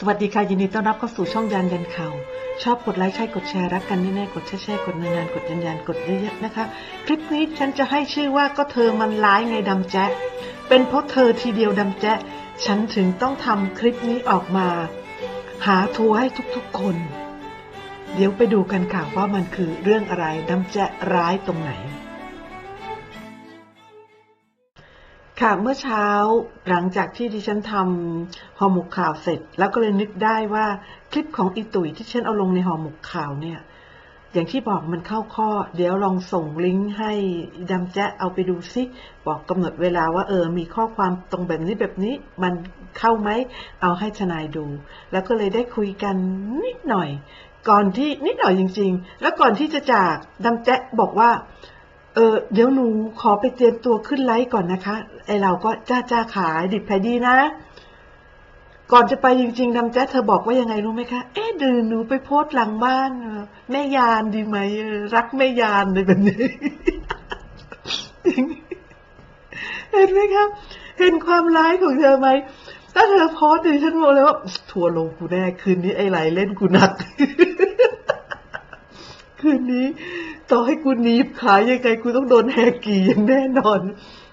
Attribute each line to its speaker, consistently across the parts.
Speaker 1: สวัสดีค่ะ ยินดีต้อนรับเข้าสู่ช่องยันยันข่าวชอบกดไลค์ใช่กดแชร์รักกันแน่ๆกดแชร์แชร์กดนานๆกดยันยันกดเยอะๆนะคะ คลิปนี้ฉันจะให้ชื่อว่าก็เธอมันร้ายไงดำแจ๊ะเป็นเพราะเธอทีเดียวดำแจ๊ะฉันถึงต้องทำคลิปนี้ออกมา หาทัวร์ให้ทุกๆคน เดี๋ยวไปดูกันค่ะว่ามันคือเรื่องอะไรดำแจ๊ะร้ายตรงไหน ค่ะเมื่อเช้าหลังจากที่ดิฉันทำห่อหมกข่าวเสร็จ แล้วก็เลยนึกได้ว่าคลิปของอีตุ๋ยที่ฉันเอาลงในห่อหมกข่าวเนี่ย อย่างที่บอกมันเข้าข้อ เดี๋ยวลองส่งลิงก์ให้ดำแจ๊ะเอาไปดูซิบอกกำหนดเวลาว่าเออมีข้อความตรงแบบนี้แบบนี้มันเข้าไหมเอาให้ทนายดู แล้วก็เลยได้คุยกันนิดหน่อย ก่อนที่นิดหน่อยจริง ๆ แล้วก่อนที่จะจากดำแจ๊ะบอกว่า เออเดี๋ยวหนูขอไปเตรียมตัวขึ้นไลฟ์ก่อนนะคะ ไอเราก็จ้าจ้าขายดิบขายดีนะ ก่อนจะไปจริงๆดำแจ๊ะเธอบอกว่ายังไงรู้ไหมคะ เอ๊ะเดินหนูไปโพสหลังบ้าน แม่ยานดีไหม รักแม่ยานเลยแบบนี้ เห็นไหมครับ เห็นความร้ายของเธอไหม ถ้าเธอโพสดิฉันบอกเลยว่าทัวร์ลงกูแน่คืนนี้ไอ้ไหลเล่นกูหนัก คืนนี้ ต่อให้กูหนีบขายยังไงกูต้องโดนแหกกี่อย่างแน่นอน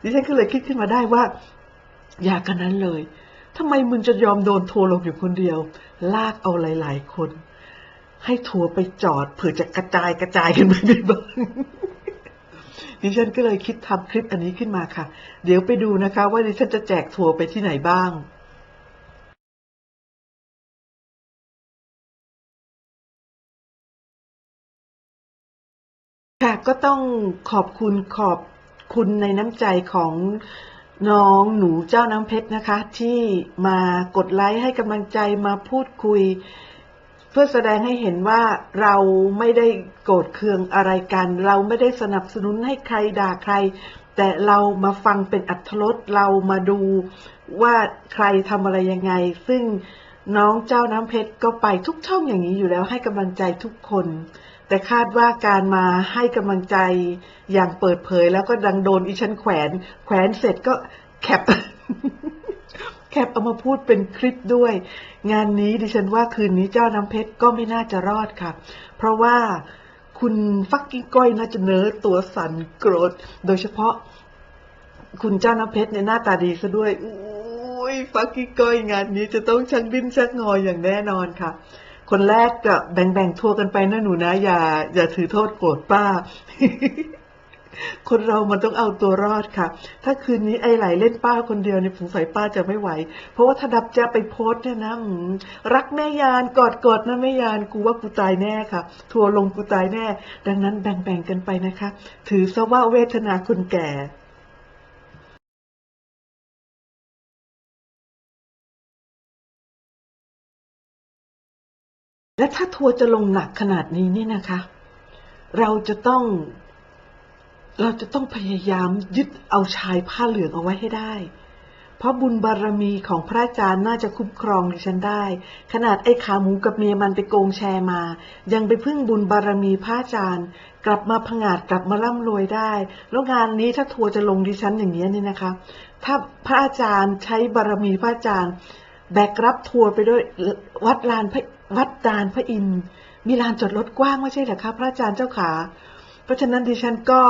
Speaker 1: ดิฉันก็เลยคิดขึ้นมาได้ว่า อย่ากันนั้นเลยทำไมมึงจะยอมโดนทัวลงอยู่คนเดียว ลากเอาหลาย ๆ คน ให้ทัวไปจอดเผื่อจะกระจายกระจายกันไปในบ้านดิฉันก็เลยคิดทำคลิปอันนี้ขึ้นมาค่ะ เดี๋ยวไปดูนะคะ ว่าดิฉันจะแจกทัวไปที่ไหนบ้าง ก็ต้องขอบคุณขอบคุณในน้ำใจของน้องหนูเจ้าน้ำเพชรนะคะ ที่มากดไลค์ให้กำลังใจมาพูดคุย เพื่อแสดงให้เห็นว่าเราไม่ได้โกรธเคืองอะไรกัน เราไม่ได้สนับสนุนให้ใครด่าใคร แต่เรามาฟังเป็นอัธรสเรามาดูว่าใครทำอะไรยังไง ซึ่งน้องเจ้าน้ำเพชรก็ไปทุกช่องอย่างนี้อยู่แล้วให้กำลังใจทุกคน แต่คาดว่าการมาให้กำลังใจอย่างเปิดเผยแล้วก็ดังโดนอีฉันแขวน แขวนเสร็จก็แคปแคปเอามาพูดเป็นคลิปด้วย งานนี้ดิฉันว่าคืนนี้เจ้าน้ำเพชรก็ไม่น่าจะรอดค่ะ เพราะว่าคุณฟักกิ้งก้อยน่าจะเนื้อตัวสั่นโกรธ โดยเฉพาะ คุณเจ้าน้ำเพชรเนี่ยหน้าตาดีซะด้วยอุ้ยฟักกิ้งก้อยงานนี้จะต้องชักดิ้นชักงออย่างแน่นอนค่ะ คนแรกก็แบ่งๆทัวร์กันไปนะหนูนะอย่า อย่าถือโทษโกรธป้า คนเรามันต้องเอาตัวรอดค่ะ ถ้าคืนนี้ไอ้ไหลเล่นป้าคนเดียวเนี่ยสงสัยป้าจะไม่ไหว เพราะว่าถ้าดับจะไปโพสเนี่ยนะรักแม่ยานกอดกอดนะแม่ยานกูว่ากูตายแน่ค่ะ ทัวลงกูตายแน่ ดังนั้นแบ่งๆกันไปนะคะ ถือซะว่าเวทนาคนแก่ และถ้าทัวร์จะลงหนักขนาดนี้เนี่ยนะคะ เราจะต้อง เราจะต้องพยายามยึดเอาชายผ้าเหลืองเอาไว้ให้ได้ เพราะบุญบารมีของพระอาจารย์น่าจะคุ้มครองดิฉันได้ ขนาดไอ้ขาหมูกับเมียมันไปโกงแชร์มา ยังไปพึ่งบุญบารมีพระอาจารย์ กลับมาผงาดกลับมาร่ำรวยได้ แล้วงานนี้ถ้าทัวร์จะลงดิฉันอย่างนี้ยนี่นะคะ ถ้าพระอาจารย์ใช้บารมีพระอาจารย์ แบกรับทัวร์ไปด้วยวัดลานพระ วัดดานพระอินทร์มีลานจอดรถกว้างไม่ใช่เหรอคะพระอาจารย์เจ้าขา เพราะฉะนั้นดิฉันก็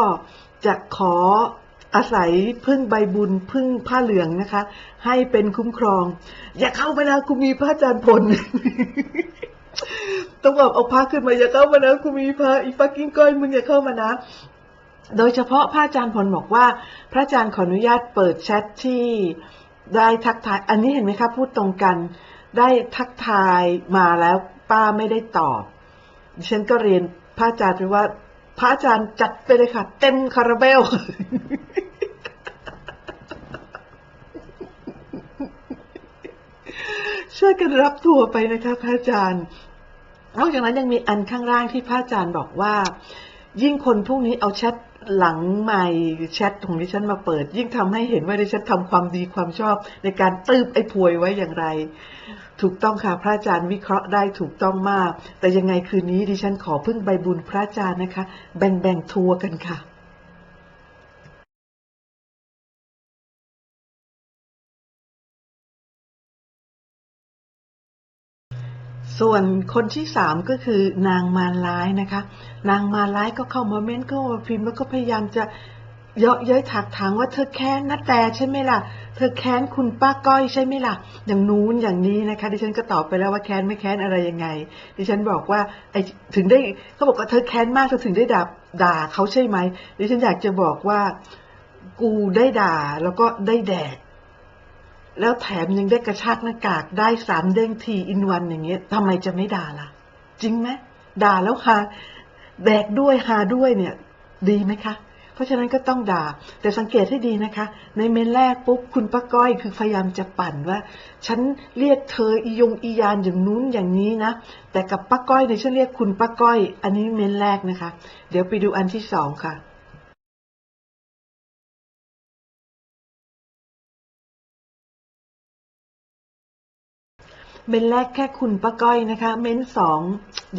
Speaker 1: จะขออาศัยพึ่งใบบุญพึ่งผ้าเหลืองนะคะ ให้เป็นคุ้มครอง อย่าเข้ามานะกูมีพระอาจารย์พลต้องแบบเอาพระขึ้นมาอย่าเข้ามานะกูมีพระอีฟักกิ้งก้อยมึงอย่าเข้ามานะโดยเฉพาะพระอาจารย์พลบอกว่า พระอาจารย์ขออนุญาตเปิดแชทที่ได้ทักทาย อันนี้เห็นไหมคะพูดตรงกัน ได้ทักทายมาแล้วป้าไม่ได้ตอบฉันก็เรียนพระอาจารย์ไปว่า พระอาจารย์จัดไปเลยค่ะ เต็มคาราเบลช่วยกันรับทัวร์ไปนะคะพระอาจารย์นอกจากนั้นยังมีอันข้างล่างที่พระอาจารย์บอกว่า ยิ่งคนพวกนี้เอาแชท หลังใหม่แชทของดิฉันมาเปิด ยิ่งทำให้เห็นว่าดิฉันทำความดีความชอบ ในการตืบไอ้พวยไว้อย่างไร ถูกต้องค่ะพระอาจารย์วิเคราะห์ได้ถูกต้องมาก แต่ยังไงคืนนี้ดิฉันขอพึ่งใบบุญพระอาจารย์นะคะ แบ่งแบ่งทัวร์กันค่ะ ส่วนคนที่สามก็คือนางมารร้ายนะคะ นางมารร้ายก็เข้ามาเม้นก็มาพิมพ์แล้วก็พยายามจะเยาะเย้ยถักถางว่าเธอแค้นนัแต่ใช่ไหมล่ะ เธอแค้นคุณป้าก้อยใช่ไหมล่ะ อย่างนู้นอย่างนี้นะคะ ดิฉันก็ตอบไปแล้วว่าแค้นไม่แค้นอะไรยังไง ดิฉันบอกว่าไอถึงได้เขาบอกว่าเธอแค้นมากเธอถึงได้ด่าด่าเขาใช่ไหมดิฉันอยากจะบอกว่ากูได้ด่าแล้วก็ได้แดก แล้วแถมยังได้กระชากหน้ากากได้สามเด้งทีอินวันอย่างเงี้ยทำไมจะไม่ด่าล่ะ จริงไหมด่าแล้วฮาแดกด้วยฮาด้วยเนี่ย ดีไหมคะ เพราะฉะนั้นก็ต้องด่า แต่สังเกตให้ดีนะคะ ในเมนแรกปุ๊บคุณป้าก้อยคือพยายามจะปั่นว่า ฉันเรียกเธออียงอียานอย่างนู้นอย่างนี้นะ แต่กับป้าก้อยเนี่ยฉันเรียกคุณป้าก้อย อันนี้เมนแรกนะคะ เดี๋ยวไปดูอันที่สองค่ะ เมนแรกแค่คุณป้าก้อยนะคะ เม้นสอง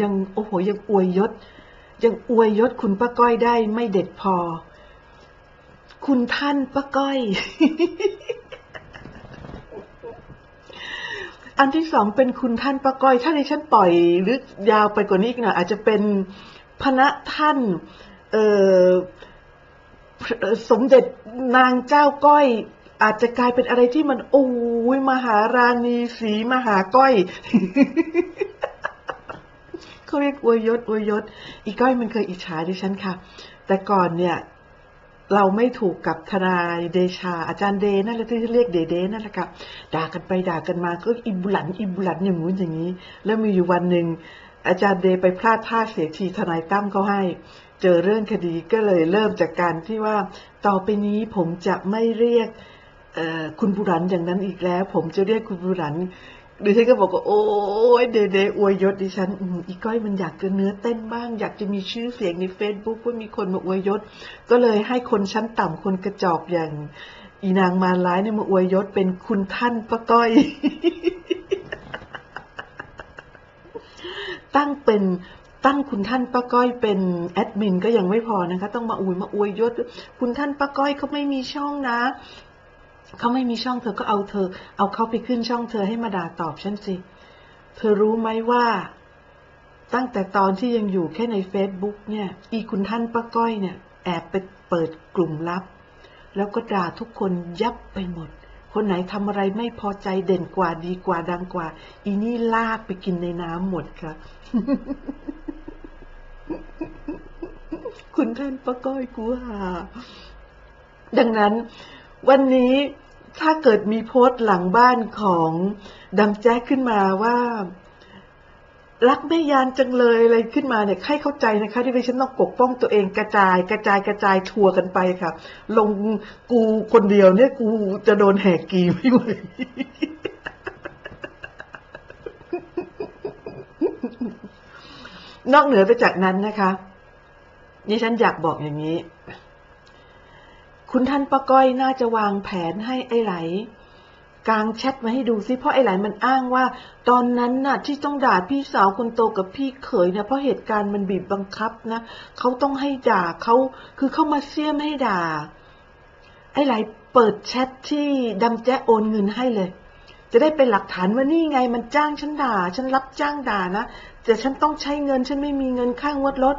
Speaker 1: ยังโอ้โหยังอวยยศ ยังอวยยศคุณป้าก้อยได้ไม่เด็ดพอ คุณท่านป้าก้อย อันที่สองเป็นคุณท่านป้าก้อย ถ้าดิฉันปล่อยหรือยาวไปกว่านี้อีกหน่อยอาจจะเป็นพระท่าน เออสมเด็จนางเจ้าก้อย อาจจะกลายเป็นอะไรที่มันโอ้ยมหาราณีสีมหาก้อยเขาเรียกอวยยศอวยยศ อีก้อยมันเคยอิจฉาดิฉันค่ะ แต่ก่อนเนี่ย เราไม่ถูกกับทนายเดชา อาจารย์เดนั่นแหละที่เรียกเดเดนั่นแหละค่ะด่ากันไปด่ากันมาก็อิบุหลันอิบุหลันอย่างงู้นอย่างนี้ แล้วมีอยู่วันหนึ่งอาจารย์เดไปพลาดท่าเสียทีทนายตั้มเขาให้ เจอเรื่องคดีก็เลยเริ่มจากการที่ว่า ต่อไปนี้ผมจะไม่เรียก คุณบุรันอย่างนั้นอีกแล้ว ผมจะเรียกคุณบุรันดิฉันก็บอกว่าโอ้ยเดเดอวยยศดิฉันอีก้อยมันอยากจะเนื้อเต้นบ้าง อยากจะมีชื่อเสียงในเฟซบุ๊กว่ามีคนมาอวยยศ ก็เลยให้คนชั้นต่ำคนกระจอกอย่างอีนางมาร้ายเนี่ยมาอวยยศเป็นคุณท่านป้าก้อย ตั้งเป็นตั้งคุณท่านป้าก้อยเป็นแอดมินก็ยังไม่พอนะคะ ต้องมาอวยมาอวยยศ คุณท่านป้าก้อยเขาไม่มีช่องนะ เขาไม่มีช่องเธอก็เอาเธอ เอาเขาไปขึ้นช่องเธอให้มาด่าตอบฉันสิ เธอรู้ไหมว่า ตั้งแต่ตอนที่ยังอยู่แค่ใน Facebook เนี่ย อีคุณท่านป้าก้อยเนี่ย แอบไปเปิดกลุ่มลับ แล้วก็ด่าทุกคนยับไปหมด คนไหนทำอะไรไม่พอใจเด่นกว่าดีกว่าดังกว่า อีนี่ลากไปกินในน้ำหมดค่ะคุณท่านป้าก้อยกูหาดังนั้น วันนี้ถ้าเกิดมีโพสต์หลังบ้านของดำแจ๊กขึ้นมาว่า รักแม่ยานจังเลยอะไรขึ้นมาเนี่ยให้เข้าใจนะคะที่ดิฉันต้องปกป้องตัวเองกระจาย กระจายกระจายทัวร์กันไปค่ะ ลงกูคนเดียวเนี่ยกูจะโดนแหกกีไม่ไหวนอกเหนือไปจากนั้นนะคะนี่ฉันอยากบอกอย่างนี้ คุณท่านป้าก้อยน่าจะวางแผนให้ไอ้ไหล กลางแชทมาให้ดูซิเพราะไอ้ไหลมันอ้างว่า ตอนนั้นน่ะที่ต้องด่าพี่สาวคนโตกับพี่เขยเนี่ยเพราะเหตุการณ์มันบีบบังคับนะเขาต้องให้ด่าเขาคือเข้ามาเสียมให้ด่า ไอ้ไหลเปิดแชทที่ดำแจ๊โอนเงินให้เลย จะได้เป็นหลักฐานว่านี่ไงมันจ้างฉันด่า ฉันรับจ้างด่านะแต่ฉันต้องใช้เงินฉันไม่มีเงินข้างวดรถ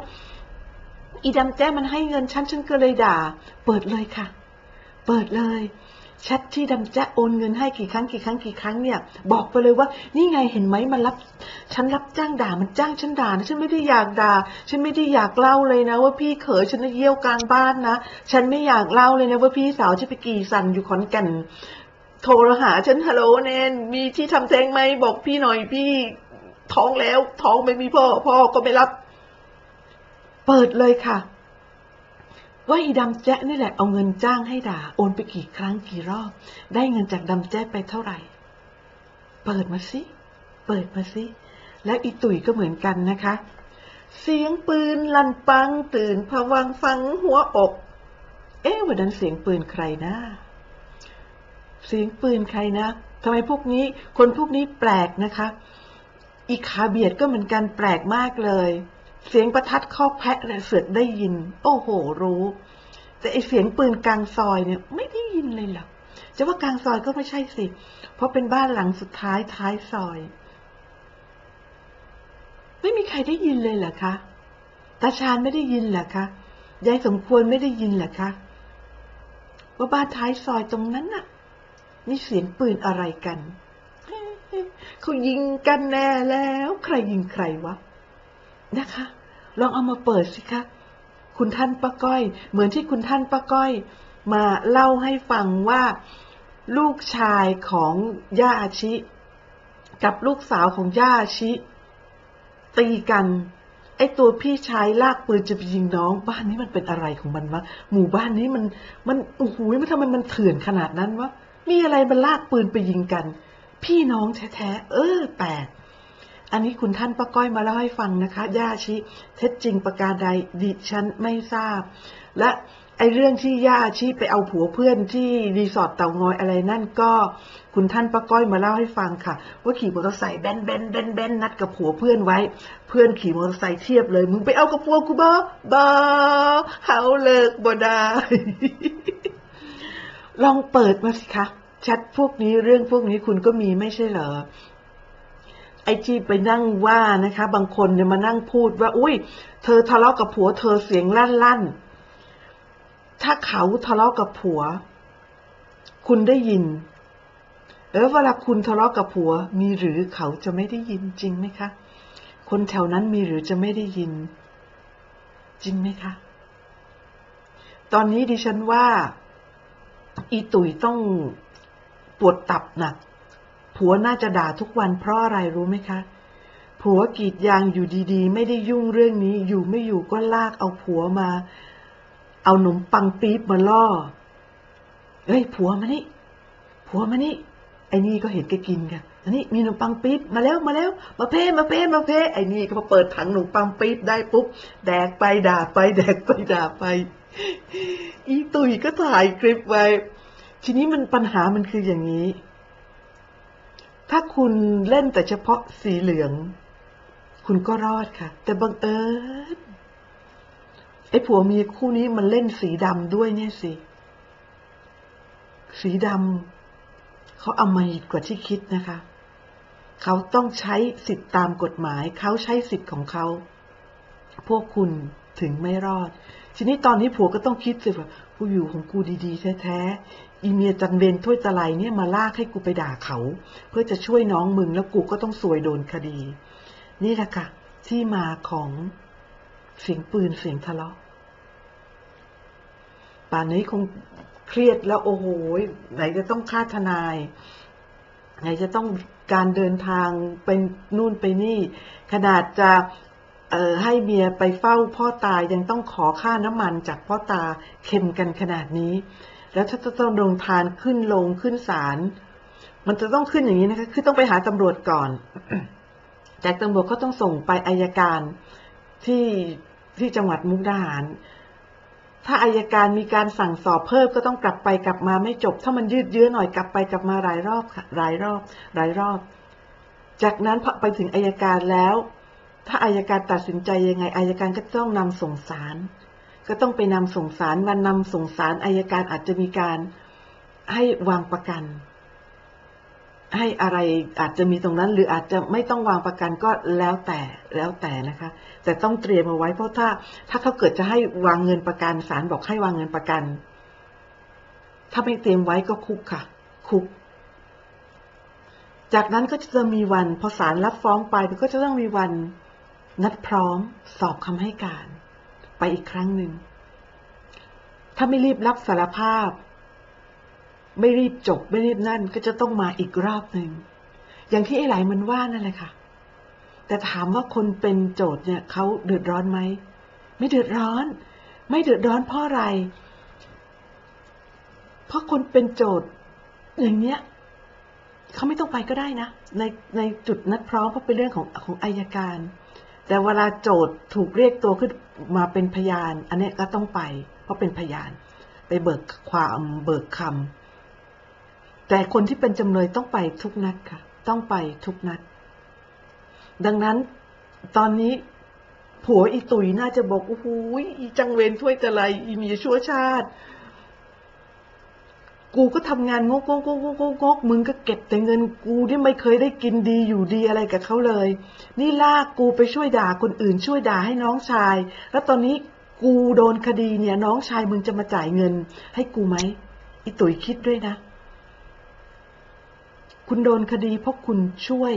Speaker 1: อีดำแจ้มันให้เงินฉันฉันก็เลยด่า เปิดเลยค่ะ เปิดเลยแชทที่ดำแจ้โอนเงินให้กี่ครั้งกี่ครั้งกี่ครั้งเนี่ย บอกไปเลยว่า นี่ไงเห็นไหมมันรับ ฉันรับจ้างด่ามันจ้างฉันด่านะฉันไม่ได้อยากด่า ฉันไม่ได้อยากเล่าเลยนะ ว่าพี่เขยฉันน่ะเยี่ยวกลางบ้านนะฉันไม่อยากเล่าเลยนะว่าพี่สาวฉันไปกี่สันอยู่ขอนแก่นโทรหาฉันฮัลโหลแนนมีที่ทำแท้งไหมบอกพี่หน่อยพี่ท้องแล้วท้องไม่มีพ่อพ่อก็ไม่รับ เปิดเลยค่ะ ว่าอีดำแจ๊ะนี่แหละเอาเงินจ้างให้ด่า โอนไปกี่ครั้งกี่รอบ ได้เงินจากดำแจ๊ะไปเท่าไหร่ เปิดมาสิ เปิดมาสิ แล้วอีตุ๋ยก็เหมือนกันนะคะ เสียงปืนลั่นปังตื่นผวังฟังหัวอก เอ๊ะวันนั้นเสียงปืนใครนะเสียงปืนใครนะทำไมพวกนี้ คนพวกนี้แปลกนะคะ อีขาเบียดก็เหมือนกันแปลกมากเลย เสียงประทัดข้อแพะเนี่ยเสือกได้ยิน โอ้โหรู้ แต่ไอเสียงปืนกลางซอยเนี่ยไม่ได้ยินเลยหรอกจะว่ากลางซอยก็ไม่ใช่สิ เพราะเป็นบ้านหลังสุดท้ายท้ายซอย ไม่มีใครได้ยินเลยเหรอคะตาชาญไม่ได้ยินเหรอคะยายสมควรไม่ได้ยินเหรอคะว่าบ้านท้ายซอยตรงนั้นน่ะ นี่เสียงปืนอะไรกันเขายิงกันแน่แล้ว ใครยิงใครวะ นะคะ ลองเอามาเปิดสิคะ คุณท่านป้าก้อย เหมือนที่คุณท่านป้าก้อย มาเล่าให้ฟังว่า ลูกชายของย่าอาชิ กับลูกสาวของย่าอาชิ ตีกันไอตัวพี่ชายลากปืนจะไปยิงน้อง บ้านนี้มันเป็นอะไรของมันวะหมู่บ้านนี้มันมันโอ้โหมันทำไมมันเถื่อนขนาดนั้นวะมีอะไรมันลากปืนไปยิงกัน พี่น้องแท้ๆเออแปลก อันนี้คุณท่านป้าก้อยมาเล่าให้ฟังนะคะย่าชิเท็จจริงประการใดดิฉันไม่ทราบ และไอเรื่องที่ย่าชิไปเอาผัวเพื่อนที่รีสอร์ทเต่างอยอะไรนั่นก็คุณท่านป้าก้อยมาเล่าให้ฟังค่ะ ว่าขี่มอเตอร์ไซค์แบนแบนแบนแบนนัดกับผัวเพื่อนไว้ เพื่อนขี่มอเตอร์ไซค์เทียบเลย มึงไปเอากับผัวกูบ่บ่เฮาเลิกบ่ได้ ลองเปิดมาสิคะแชทพวกนี้เรื่องพวกนี้คุณก็มีไม่ใช่เหรอ ไอที่ไปนั่งว่านะคะ บางคนเนี่ยมานั่งพูดว่า อุ้ยเธอทะเลาะกับผัว เธอเสียงลั่นลั่นถ้าเขาทะเลาะกับผัว คุณได้ยิน แล้วเวลาคุณทะเลาะกับผัว มีหรือเขาจะไม่ได้ยินจริงไหมคะ คนแถวนั้นมีหรือจะไม่ได้ยิน จริงไหมคะ ตอนนี้ดิฉันว่า อีตุ๋ยต้องปวดตับหนัก ผัวน่าจะด่าทุกวันเพราะอะไรรู้ไหมคะ ผัวกีดยางอยู่ดีๆ ไม่ได้ยุ่งเรื่องนี้ อยู่ไม่อยู่ก็ลากเอาผัวมา เอาหนมปังปี๊บมาล่อเอ้ย ผัวมานี่ ผัวมานี่ ไอ้นี่ก็เห็นแกกินกันอันนี้มีขนมปังปี๊บมาแล้วมาแล้ว มาเพ่มาเพ่มาเพ่ไอ้นี่ก็พอเปิดถังขนมปังปี๊บได้ปุ๊บแดกไปด่าไป แดกไปด่าไป อีตุยก็ถ่ายคลิปไว้ ทีนี้มันปัญหามันคืออย่างนี้ ถ้าคุณเล่นแต่เฉพาะสีเหลือง คุณก็รอดค่ะ แต่บังเอิญไอ้ผัวเมียคู่นี้มันเล่นสีดำด้วยเนี่ยสิ สีดำเขาเอามาหิดกว่าที่คิดนะคะ เขาต้องใช้สิทธิ์ตามกฎหมาย เขาใช้สิทธิ์ของเขา พวกคุณถึงไม่รอด ทีนี้ตอนนี้ผัวก็ต้องคิดสิว่าผู้อยู่ของกูดีๆแท้ๆ อีเมียจันเบนถ้วยตะไลเนี่ยมาลากให้กูไปด่าเขา เพื่อจะช่วยน้องมึงแล้วกูก็ต้องสวยโดนคดี นี่แหละค่ะ ที่มาของเสียงปืนเสียงทะเลาะป่านนี้คงเครียดแล้วโอ้โหไหนจะต้องค่าทนาย ไหนจะต้องการเดินทางเป็นนู่นไปนี่ ขนาดจะให้เมียไปเฝ้าพ่อตายังต้องขอค่าน้ำมันจากพ่อตาเค็มกันขนาดนี้ แล้วถ้าจะต้องลงทานขึ้นลงขึ้นศาลมันจะต้องขึ้นอย่างนี้นะคะ คือต้องไปหาตำรวจก่อน จากตำรวจก็ต้องส่งไปอายการที่ที่จังหวัดมุกดาหาร ถ้าอายการมีการสั่งสอบเพิ่มก็ต้องกลับไปกลับมาไม่จบ ถ้ามันยืดเยื้อหน่อยกลับไปกลับมาหลายรอบค่ะหลายรอบ หลายรอบ จากนั้นพอไปถึงอายการแล้ว ถ้าอายการตัดสินใจยังไงอายการก็ต้องนำส่งศาล ก็ต้องไปนำส่งศาลวันนำส่งศาลอายการอาจจะมีการให้วางประกัน ให้อะไรอาจจะมีตรงนั้น หรืออาจจะไม่ต้องวางประกันก็แล้วแต่แล้วแต่นะคะ แต่ต้องเตรียมเอาไว้เพราะถ้า ถ้าเขาเกิดจะให้วางเงินประกันศาลบอกให้วางเงินประกัน ถ้าไม่เตรียมไว้ก็คุกค่ะ คุก จากนั้นก็จะมีวันพอศาลรับฟ้องไปก็จะต้องมีวันนัดพร้อมสอบคำให้การ ไปอีกครั้งหนึ่ง ถ้าไม่รีบรับสารภาพ ไม่รีบจบไม่รีบนั่นก็จะต้องมาอีกรอบหนึ่ง อย่างที่ไอ้ไหลมันว่านั่นแหละค่ะ แต่ถามว่าคนเป็นโจทย์เนี่ยเขาเดือดร้อนไหม ไม่เดือดร้อน ไม่เดือดร้อนเพราะอะไร เพราะคนเป็นโจทย์อย่างเนี้ยเขาไม่ต้องไปก็ได้นะ ในในจุดนัดพร้อมเพราะเป็นเรื่องของของอายการ แต่เวลาโจทย์ถูกเรียกตัวขึ้นมาเป็นพยาน อันนี้ก็ต้องไป เพราะเป็นพยาน ไปเบิกความเบิกคำแต่คนที่เป็นจำเลยต้องไปทุกนัดค่ะ ต้องไปทุกนัด ดังนั้นตอนนี้ผัวอีตุยน่าจะบอกโอ้โหอีจังเวนถ้วยจะไรอีเมียชั่วชาติ กูก็ทำงานงกงกงกงกงกมึงก็เก็บแต่เงินกูที่ไม่เคยได้กินดีอยู่ดีอะไรกับเขาเลย นี่ลากกูไปช่วยด่าคนอื่นช่วยด่าให้น้องชาย แล้วตอนนี้กูโดนคดีเนี่ย น้องชายมึงจะมาจ่ายเงิน ให้กูไหมอีตุ๋ยคิดด้วยนะ คุณโดนคดีเพราะคุณช่วย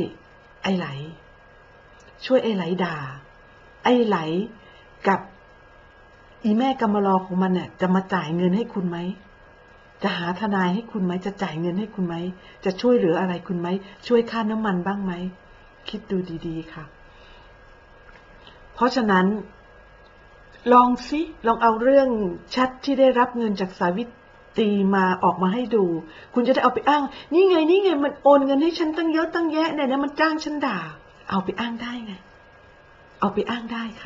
Speaker 1: ไอ้ไหล ช่วยไอ้ไหลด่า ไอ้ไหลกับอีแม่กำมารอของมันเนี่ยจะมาจ่ายเงินให้คุณไหม จะหาทนายให้คุณไหมจะจ่ายเงินให้คุณไหม จะช่วยเหลืออะไรคุณไหม ช่วยค่าน้ำมันบ้างไหม คิดดูดีๆค่ะ เพราะฉะนั้น ลองสิ ลองเอาเรื่องแชทที่ได้รับเงินจากสาวิตีมาออกมาให้ดู คุณจะได้เอาไปอ้าง นี่ไง นี่ไง มันโอนเงินให้ฉันตั้งเยอะตั้งแยะเนี่ยนะมันจ้างฉันด่า เอาไปอ้างได้ไง เอาไปอ้างได้ค่ะ